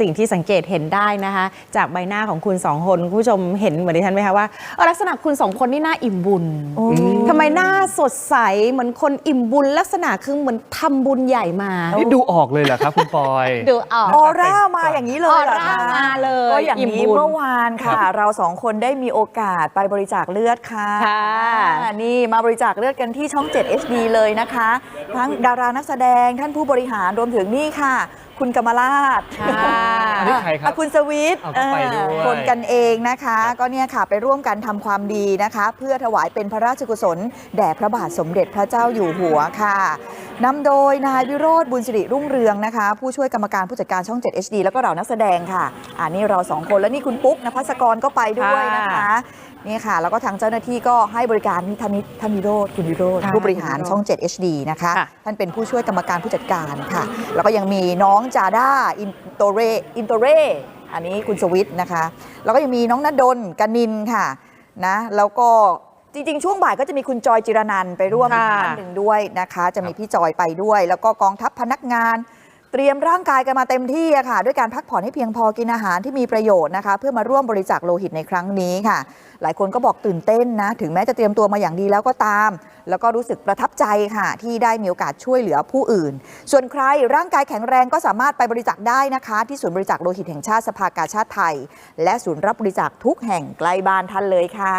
สิ่งที่สังเกตเห็นได้นะคะ จากใบหน้าของคุณสองคนคุณผู้ชมเห็นเหมือนดิฉันไหมคะว่าเออลักษณะคุณสองคนนี่น่าอิ่มบุญทำไมหน้าสดใสเหมือนคนอิ่มบุญ ลักษณะคือเหมือนทำบุญใหญ่มานี่ดูออกเลยเหรอครับคุณปอย ดูออก ออร่ามาอย่างนี้เลยเหรอออร่าคะมาเลยก็อย่างอิ่มนี้บุญเมื่อวานค่ะ เราสองคนได้มีโอกาสไปบริจาคเลือดค่ะค่ะอ่านี่มาบริจาคเลือดกันที่ช่อง 7 HD เลยนะคะ ทั้งดารานักแสดงท่านผู้บริหารรวมถึงนี่ค่ะ คุณกมลาศค่ะอันนี้ใครครับอะคุณสวิทย์เอาก็ไปด้วย เออคนกันเองนะคะ ก็เนี่ยค่ะไปร่วมกันทำความดีนะคะ เพื่อถวายเป็นพระราชกุศล แด่พระบาทสมเด็จพระเจ้าอยู่หัวค่ะ นำโดยนายวิโรธบุญสิริรุ่งเรืองนะคะ ผู้ช่วยกรรมการผู้จัดการช่อง 7 HD แล้วก็เรานักแสดงค่ะอ่านี่เราสองคนแล้วนี่คุณปุ๊กนภัสกรก็ไปด้วยนะคะค่ะนี่ค่ะ แล้วก็ทางเจ้าหน้าที่ก็ให้บริการนี่ท่านนี้ท่านวิโรธคุณวิโรธค่ะผู้บริหารช่อง 7 HD นะคะค่ะท่านเป็นผู้ช่วยกรรมการผู้จัดการค่ะ แล้วก็ยังมีน้องจาด้าอินโตเรอินโตเรอันนี้คุณสวิทย์นะคะ แล้วก็ยังมีน้องนดลกนินค่ะนะแล้วก็ จริง ๆ ช่วงบ่ายก็จะมีคุณจอยจิรนันท์ไปร่วมค่ะท่านหนึ่งด้วยนะคะ จะมีพี่จอยไปด้วย แล้วก็กองทัพพนักงาน เตรียมร่างกายกันมาเต็มที่ค่ะ ด้วยการพักผ่อนให้เพียงพอกินอาหารที่มีประโยชน์นะคะ เพื่อมาร่วมบริจาคโลหิตในครั้งนี้ค่ะ หลายคนก็บอกตื่นเต้นนะ ถึงแม้จะเตรียมตัวมาอย่างดีแล้วก็ตาม แล้วก็รู้สึกประทับใจค่ะ ที่ได้มีโอกาสช่วยเหลือผู้อื่น ส่วนใครร่างกายแข็งแรงก็สามารถไปบริจาคได้นะคะ ที่ศูนย์บริจาคโลหิตแห่งชาติสภากาชาติไทย และศูนย์รับบริจาคทุกแห่งใกล้บ้านท่านเลยค่ะ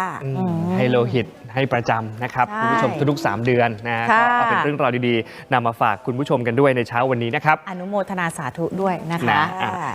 ให้โลหิต ให้ประจำนะครับใช่คุณผู้ชมทุกๆ3เดือนนะค่ะก็เอาเป็นเรื่องราวดีๆนำมาฝากคุณผู้ชมกันด้วยในเช้าวันนี้นะครับ อนุโมทนาสาธุด้วยนะคะนะอะค่ะ